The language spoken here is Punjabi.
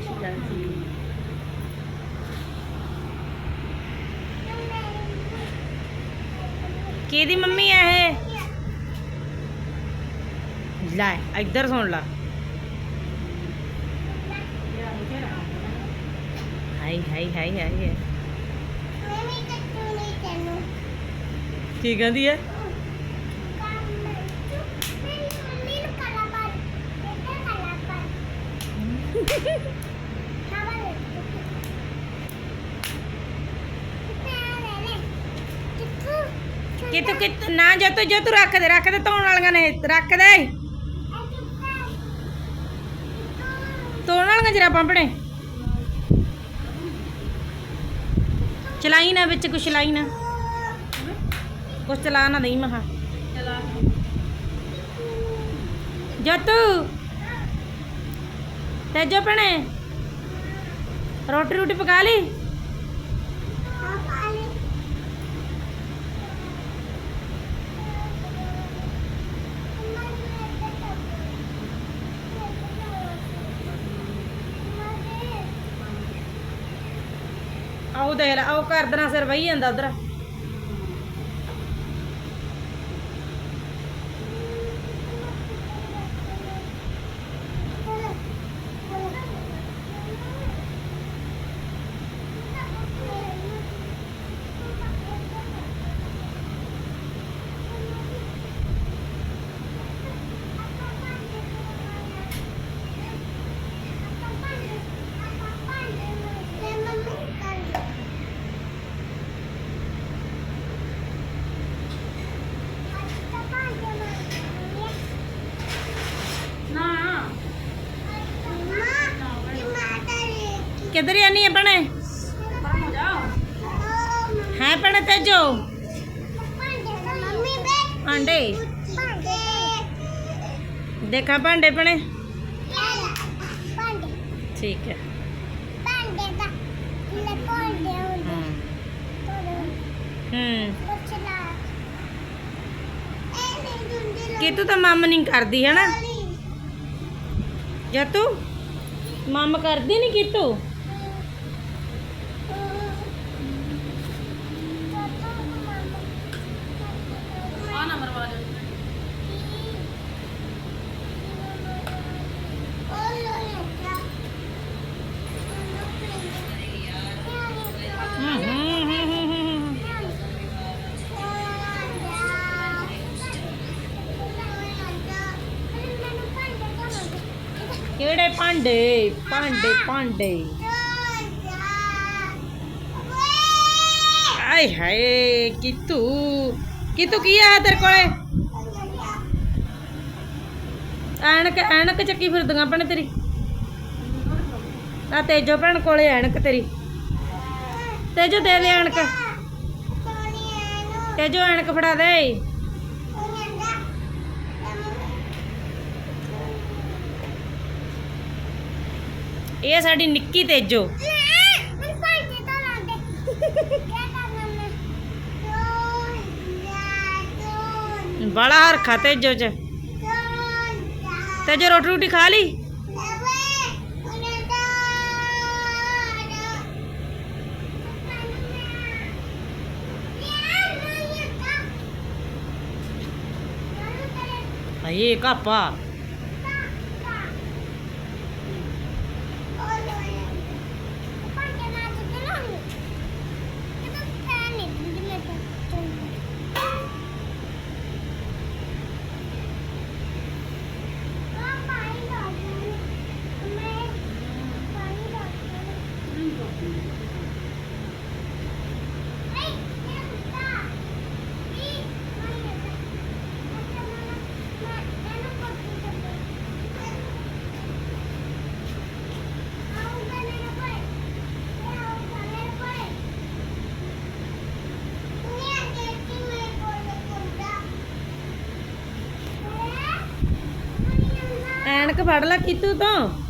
ਸ਼੍ਰੀ ਅਕਾਲ ਜੀ ਕਿਹਦੀ ਮੰਮੀ ਇਹ? ਲੈ ਇੱਧਰ ਸੁਣ ਲਾ। ਹਾਈ ਹਾਈ ਹਾਈ ਹਾਈ ਕੀ ਕਹਿੰਦੀ ਹੈ? ਕਿ ਤੂੰ ਕਿ ਨਾ ਜੇ ਤੂੰ ਜੇ ਤੂੰ ਰੱਖ ਦੇ ਰੱਖ ਦੇ ਧੋਣ ਵਾਲੀਆਂ ਨੇ ਰੱਖ ਦੇ। ਧੋਣ ਵਾਲੀਆਂ ਜਰਾ ਆਪਣੇ ਚਲਾਈ ਨਾ ਵਿੱਚ ਕੁਛ ਚਲਾਈ ਨਾ। ਕੁਛ ਚਲਾ ਨਾ ਦਈ ਮਹਾ ਜੱਤੂ। ਤੇਜੋ ਭੈਣੇ। ਰੋਟੀ ਰੋਟੀ ਪਕਾ ਲਈ? ਆਓ ਦੇਖ ਲੈ, ਆਓ ਘਰ ਦੇ ਸਿਰ ਵਹੀ ਜਾਂਦਾ ਉਧਰ। ਕਿੱਧਰ ਜਾਨੀ ਹੈ ਭੈਣੇ? ਹੈ ਭੈਣੇ ਤੇਜੋ? ਭਾਂਡੇ। ਦੇਖਾਂ ਭਾਂਡੇ ਭੈਣੇ? ਠੀਕ ਹੈ। ਹੂੰ। ਕਿ ਤੂੰ ਤਾਂ ਮੰਮ ਨਹੀਂ ਕਰਦੀ, ਹੈ ਨਾ? ਜੱਤੂ, ਮੰਮ ਕਰਦੀ ਨਹੀਂ ਕਿਤੂ ਹੂੰ ਹੂੰ ਹੂੰ ਹੂੰ ਹੂੰ ਕਿਹੜੇ ਭਾਂਡੇ? ਭਾਂਡੇ ਭਾਂਡੇ। ਆਏ ਹਾਏ, ਕਿਤੂ? ਕਿਤੂ, ਕੀ ਆ ਤੇਰੇ ਕੋਲੇ? ਐਨਕ ਐਨਕ ਚੱਕੀ ਫਿਰਦੀਆਂ ਭੈਣ ਤੇਰੀ। ਆ ਤੇਜੋ ਭੈਣ ਕੋਲੇ ਐਨਕ ਤੇਰੀ। ਤੇਜੋ ਦੇ ਦੇ ਐਨਕ। ਤੇਜੋ ਐਨਕ ਫੜਾ ਦੇ। ਇਹ ਸਾਡੀ ਨਿੱਕੀ ਤੇਜੋ। ਬੜਾ ਹਰਖਾ ਤੇਜੋ ਚ। ਤੇਜੋ, ਰੋਟੀ ਰੋਟੀ ਖਾ ਲਈ? ਹਾਏ ਕਾਪਾ। ਫੜ ਲੈ ਕੀਤੂ ਤੋਂ?